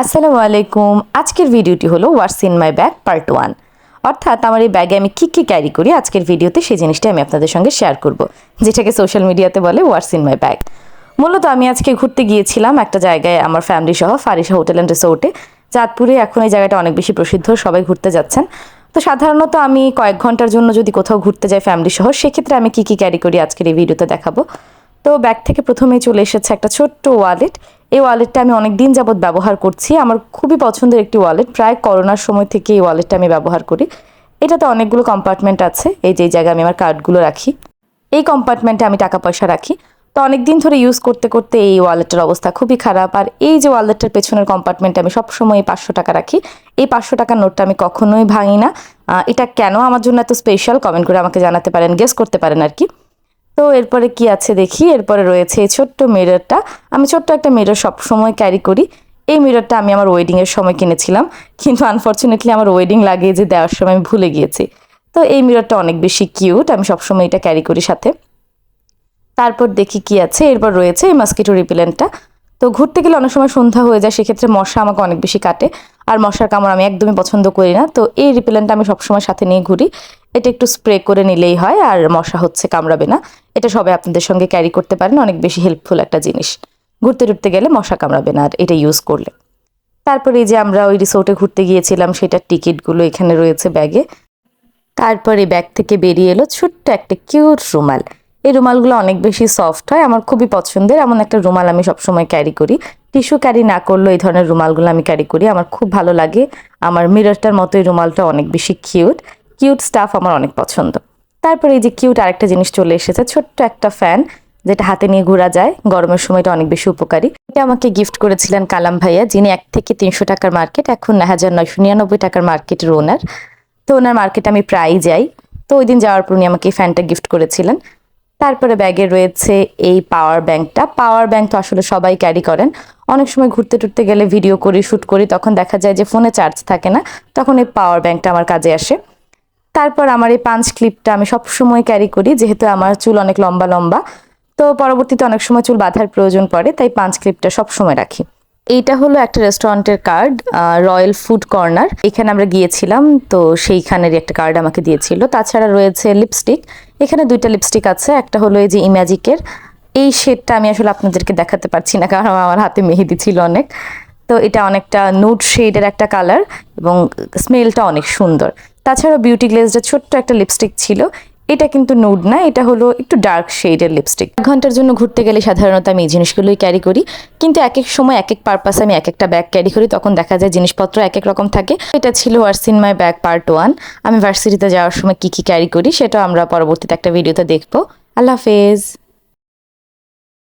আসসালামু আলাইকুম। আজকের ভিডিওটি হলো what's in my bag part one অর্থাৎ আমার এই ব্যাগে আমি কী কী ক্যারি করি আজকের ভিডিওতে সেই জিনিসটা আমি আপনাদের সঙ্গে শেয়ার করব, যেটাকে সোশ্যাল মিডিয়াতে বলে ওয়ার্স ইন মাই ব্যাগ মূলত আমি আজকে ঘুরতে গিয়েছিলাম একটা জায়গায় আমার ফ্যামিলি সহ, ফারিসা হোটেল অ্যান্ড রিসোর্টে চাঁদপুরে এখন এই জায়গাটা অনেক বেশি প্রসিদ্ধ, সবাই ঘুরতে যাচ্ছেন। তো সাধারণত আমি কয়েক ঘণ্টার জন্য যদি কোথাও ঘুরতে যাই ফ্যামিলি সহ, সেক্ষেত্রে আমি কী কী ক্যারি করি আজকের এই ভিডিওতে দেখাবো। তো ব্যাগ থেকে প্রথমেই চলে এসেছে একটা ছোট্ট ওয়ালেট। এই ওয়ালেটটা আমি অনেক দিন যাবৎ ব্যবহার করছি। আমার খুবই পছন্দের একটি ওয়ালেট। প্রায় করোনার সময় থেকে এই ওয়ালেটটা আমি ব্যবহার করি। এটাতে অনেকগুলো কম্পার্টমেন্ট আছে। এই যে জায়গায় আমি আমার কার্ডগুলো রাখি। এই কম্পার্টমেন্টে আমি টাকা পয়সা রাখি। তো অনেক দিন ধরে ইউজ করতে করতে এই ওয়ালেটের অবস্থা খুবই খারাপ। আর এই যে ওয়ালেটের পেছনের কম্পার্টমেন্টে আমি সবসময় এই পাঁচশো টাকা রাখি। এই পাঁচশো টাকার নোটটা আমি কখনোই ভাঙি না। এটা কেন? আমার জন্য এত স্পেশাল কমেন্ট করে আমাকে জানাতে পারেন গেস করতে পারেন আর কি। তো এরপরে কি আছে দেখি? এরপরে রয়েছে এই ছোট্ট মিররটা আমি ছোট্ট একটা মিরর সবসময় ক্যারি করি। এই মিররটা আমি আমার ওয়েডিংয়ের সময় কিনেছিলাম। কিন্তু আনফর্চুনেটলি আমার ওয়েডিং লাগিয়ে যে দেওয়ার সময় আমি ভুলে গিয়েছি। তো এই মিররটা অনেক বেশি কিউট আমি সবসময় এটা ক্যারি করি সাথে। তারপর দেখি কি আছে? এরপর রয়েছে এই মাস্কিটো রিপিলেন্টটা তো ঘুরতে গেলে অনেক সময় সন্ধ্যা হয়ে যায়, সেক্ষেত্রে মশা আমাকে অনেক বেশি কাটে। আর মশার কামড় আমি একদমই পছন্দ করি না। তো এই রিপেলেন্টটা আমি সবসময় সাথে নিয়ে ঘুরি। এটা একটু স্প্রে করে নিলেই হয় আর মশা হচ্ছে, কামড়াবে না। এটা সবাই আপনাদের সঙ্গে ক্যারি করতে পারেন, অনেক বেশি হেল্পফুল একটা জিনিস। ঘুরতে টুরতে গেলে মশা কামড়াবে না আর এটা ইউজ করলে। তারপরে এই যে আমরা ওই রিসোর্টে ঘুরতে গিয়েছিলাম, সেটার টিকিটগুলো এখানে রয়েছে ব্যাগে তারপরে ব্যাগ থেকে বেরিয়ে এলো ছোট্ট একটা কিউট রুমাল। এই রুমালগুলো অনেক বেশি সফট হয়, আমার খুবই পছন্দের। এমন একটা রুমাল আমি সবসময় ক্যারি করি। টিস্যু ক্যারি না করলেও এই ধরনের রুমালগুলো আমি ক্যারি করি। আমার খুব ভালো লাগে। আমার মিররটার মতো এই রুমালটা অনেক বেশি কিউট কিউট স্টাফ আমার অনেক পছন্দ। তারপরে এই যে কিউট আরেকটা জিনিস চলে এসেছে, ছোট্ট একটা ফ্যান যেটা হাতে নিয়ে ঘোরা যায়। গরমের সময়টা অনেক বেশি উপকারী। এটা আমাকে গিফট করেছিলেন কালাম ভাইয়া, যিনি এক থেকে তিনশো টাকার মার্কেট এখন হাজার নয়শো নিরানব্বই টাকার মার্কেটের ওনার তো ওনার মার্কেটে আমি প্রায়ই যাই। তো ওই দিন যাওয়ার পর উনি আমাকে এই ফ্যানটা গিফট করেছিলেন। তারপরে ব্যাগে রয়েছে এই পাওয়ার ব্যাংকটা। পাওয়ার ব্যাংক তো আসলে সবাই ক্যারি করেন। অনেক সময় ঘুরতে টুরতে গেলে ভিডিও করি শ্যুট করি, তখন দেখা যায় যে ফোনে চার্জ থাকে না, তখন এই পাওয়ার ব্যাংকটা আমার কাজে আসে। তারপর আমার এই পাঞ্চ ক্লিপটা আমি সব সময় ক্যারি করি, যেহেতু আমার চুল অনেক লম্বা লম্বা। তো পরবর্তীতে অনেক সময় চুল বাঁধার প্রয়োজন পড়ে, তাই পাঞ্চ ক্লিপটা সব সময় রাখি। এইটা হলো একটা রেস্টুরেন্টের কার্ড রয়্যাল ফুড কর্নার এখানে আমরা গিয়েছিলাম, তো সেইখানেরই একটা কার্ড আমাকে দিয়েছিল। তাছাড়া রয়েছে লিপস্টিক এখানে দুইটা লিপস্টিক আছে, একটা হলো এই যে ইম্যাজিকের এই শেডটা আমি আসলে আপনাদেরকে দেখাতে পারছি না, কারণ আমার হাতে মেহেদি ছিল অনেক। তো এটা অনেকটা নুড শেডের একটা কালার এবং স্মেলটা অনেক সুন্দর। তাছাড়া বিউটি গ্লেজটা ছোট্ট একটা লিপস্টিক ছিল। এটা কিন্তু নুড না, এটা হলো একটু ডার্ক শেডের লিপস্টিক এক ঘণ্টার জন্য ঘুরতে গেলে সাধারণত আমি এই জিনিসগুলোই ক্যারি করি। কিন্তু এক এক সময় এক এক পারপাসে আমি এক একটা ব্যাগ ক্যারি করি, তখন দেখা যায় জিনিসপত্র এক এক রকম থাকে। এটা ছিল what's in my bag part one আমি ভার্সিটিতে যাওয়ার সময় কী কী ক্যারি করি, সেটা আমরা পরবর্তীতে একটা ভিডিওতে দেখব। আল্লাহ হাফেজ।